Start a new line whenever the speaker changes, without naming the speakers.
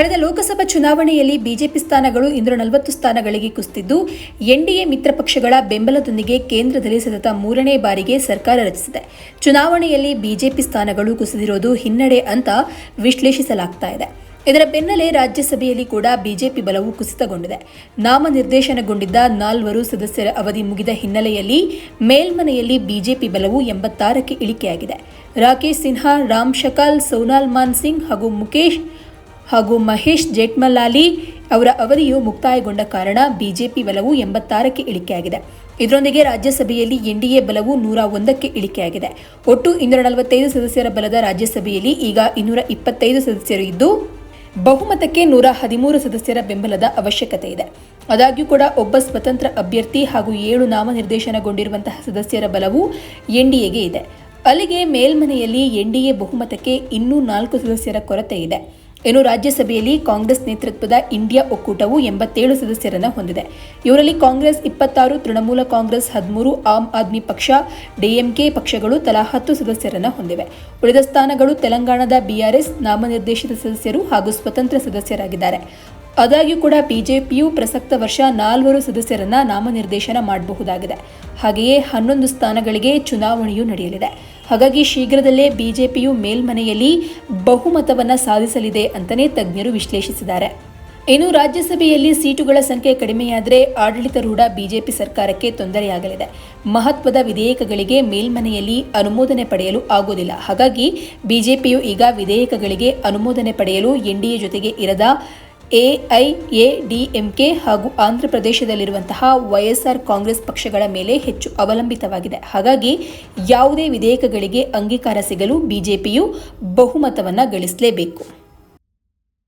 ಕಳೆದ ಲೋಕಸಭಾ ಚುನಾವಣೆಯಲ್ಲಿ ಬಿಜೆಪಿ ಸ್ಥಾನಗಳು ಇಂದು ನಲವತ್ತು ಸ್ಥಾನಗಳಿಗೆ ಕುಸಿದಿದ್ದು ಎನ್ಡಿಎ ಮಿತ್ರ ಪಕ್ಷಗಳ ಬೆಂಬಲದೊಂದಿಗೆ ಕೇಂದ್ರದಲ್ಲಿ ಸತತ ಮೂರನೇ ಬಾರಿಗೆ ಸರ್ಕಾರ ರಚಿಸಿದೆ. ಚುನಾವಣೆಯಲ್ಲಿ ಬಿಜೆಪಿ ಸ್ಥಾನಗಳು ಕುಸಿದಿರೋದು ಹಿನ್ನಡೆ ಅಂತ ವಿಶ್ಲೇಷಿಸಲಾಗ್ತಾ ಇದೆ. ಇದರ ಬೆನ್ನಲ್ಲೇ ರಾಜ್ಯಸಭೆಯಲ್ಲಿ ಕೂಡ ಬಿಜೆಪಿ ಬಲವು ಕುಸಿತಗೊಂಡಿದೆ. ನಾಮನಿರ್ದೇಶನಗೊಂಡಿದ್ದ ನಾಲ್ವರು ಸದಸ್ಯರ ಅವಧಿ ಮುಗಿದ ಹಿನ್ನೆಲೆಯಲ್ಲಿ ಮೇಲ್ಮನೆಯಲ್ಲಿ ಬಿಜೆಪಿ ಬಲವು ಎಂಬತ್ತಾರಕ್ಕೆ ಇಳಿಕೆಯಾಗಿದೆ. ರಾಕೇಶ್ ಸಿನ್ಹಾ, ರಾಮ್ ಶಕಾಲ್, ಸೋನಾಲ್ ಮಾನ್ ಸಿಂಗ್ ಹಾಗೂ ಮುಖೇಶ್ ಹಾಗೂ ಮಹೇಶ್ ಜೇಟ್ಮಲಾಲಿ ಅವರ ಅವಧಿಯು ಮುಕ್ತಾಯಗೊಂಡ ಕಾರಣ ಬಿಜೆಪಿ ಬಲವು ಎಂಬತ್ತಾರಕ್ಕೆ ಇಳಿಕೆಯಾಗಿದೆ. ಇದರೊಂದಿಗೆ ರಾಜ್ಯಸಭೆಯಲ್ಲಿ ಎನ್ಡಿಎ ಬಲವು ನೂರ ಒಂದಕ್ಕೆ ಇಳಿಕೆಯಾಗಿದೆ. ಒಟ್ಟು ಇನ್ನೂರ ನಲವತ್ತೈದು ಸದಸ್ಯರ ಬಲದ ರಾಜ್ಯಸಭೆಯಲ್ಲಿ ಈಗ ಇನ್ನೂರ ಇಪ್ಪತ್ತೈದು ಸದಸ್ಯರು ಇದ್ದು, ಬಹುಮತಕ್ಕೆ ನೂರ ಹದಿಮೂರು ಸದಸ್ಯರ ಬೆಂಬಲದ ಅವಶ್ಯಕತೆ ಇದೆ. ಆದಾಗ್ಯೂ ಕೂಡ ಒಬ್ಬ ಸ್ವತಂತ್ರ ಅಭ್ಯರ್ಥಿ ಹಾಗೂ ಏಳು ನಾಮನಿರ್ದೇಶನಗೊಂಡಿರುವಂತಹ ಸದಸ್ಯರ ಬಲವು ಎನ್ಡಿಎಗೆ ಇದೆ. ಅಲ್ಲಿಗೆ ಮೇಲ್ಮನೆಯಲ್ಲಿ ಎನ್ಡಿಎ ಬಹುಮತಕ್ಕೆ ಇನ್ನೂ ನಾಲ್ಕು ಸದಸ್ಯರ ಕೊರತೆ ಇದೆ. ಇನ್ನು ರಾಜ್ಯಸಭೆಯಲ್ಲಿ ಕಾಂಗ್ರೆಸ್ ನೇತೃತ್ವದ ಇಂಡಿಯಾ ಒಕ್ಕೂಟವು ಎಂಬತ್ತೇಳು ಸದಸ್ಯರನ್ನು ಹೊಂದಿದೆ. ಇವರಲ್ಲಿ ಕಾಂಗ್ರೆಸ್ ಇಪ್ಪತ್ತಾರು, ತೃಣಮೂಲ ಕಾಂಗ್ರೆಸ್ ಹದಿಮೂರು, ಆಮ್ ಆದ್ಮಿ ಪಕ್ಷ ಡಿಎಂಕೆ ಪಕ್ಷಗಳು ತಲಾ ಹತ್ತು ಸದಸ್ಯರನ್ನು ಹೊಂದಿವೆ. ಉಳಿದ ಸ್ಥಾನಗಳು ತೆಲಂಗಾಣದ ಬಿಆರ್ಎಸ್ ನಾಮನಿರ್ದೇಶಿತ ಸದಸ್ಯರು ಹಾಗೂ ಸ್ವತಂತ್ರ ಸದಸ್ಯರಾಗಿದ್ದಾರೆ. ಆದಾಗ್ಯೂ ಕೂಡ ಬಿಜೆಪಿಯು ಪ್ರಸಕ್ತ ವರ್ಷ ನಾಲ್ವರು ಸದಸ್ಯರನ್ನ ನಾಮನಿರ್ದೇಶನ ಮಾಡಬಹುದಾಗಿದೆ. ಹಾಗೆಯೇ ಹನ್ನೊಂದು ಸ್ಥಾನಗಳಿಗೆ ಚುನಾವಣೆಯೂ ನಡೆಯಲಿದೆ. ಹಾಗಾಗಿ ಶೀಘ್ರದಲ್ಲೇ ಬಿಜೆಪಿಯು ಮೇಲ್ಮನೆಯಲ್ಲಿ ಬಹುಮತವನ್ನು ಸಾಧಿಸಲಿದೆ ಅಂತಲೇ ತಜ್ಞರು ವಿಶ್ಲೇಷಿಸಿದ್ದಾರೆ. ಇನ್ನು ರಾಜ್ಯಸಭೆಯಲ್ಲಿ ಸೀಟುಗಳ ಸಂಖ್ಯೆ ಕಡಿಮೆಯಾದರೆ ಆಡಳಿತಾರೂಢ ಬಿಜೆಪಿ ಸರ್ಕಾರಕ್ಕೆ ತೊಂದರೆಯಾಗಲಿದೆ. ಮಹತ್ವದ ವಿಧೇಯಕಗಳಿಗೆ ಮೇಲ್ಮನೆಯಲ್ಲಿ ಅನುಮೋದನೆ ಪಡೆಯಲು ಆಗೋದಿಲ್ಲ. ಹಾಗಾಗಿ ಬಿಜೆಪಿಯು ಈಗ ವಿಧೇಯಕಗಳಿಗೆ ಅನುಮೋದನೆ ಪಡೆಯಲು ಎನ್ಡಿಎ ಜೊತೆಗೆ ಇರದ ಎಐಎಡಿಎಂಕೆ ಹಾಗೂ ಆಂಧ್ರಪ್ರದೇಶದಲ್ಲಿರುವಂತಹ ವೈಎಸ್ಆರ್ ಕಾಂಗ್ರೆಸ್ ಪಕ್ಷಗಳ ಮೇಲೆ ಹೆಚ್ಚು ಅವಲಂಬಿತವಾಗಿದೆ. ಹಾಗಾಗಿ ಯಾವುದೇ ವಿಧೇಯಕಗಳಿಗೆ ಅಂಗೀಕಾರ ಸಿಗಲು ಬಿಜೆಪಿಯು ಬಹುಮತವನ್ನು ಗಳಿಸಲೇಬೇಕು.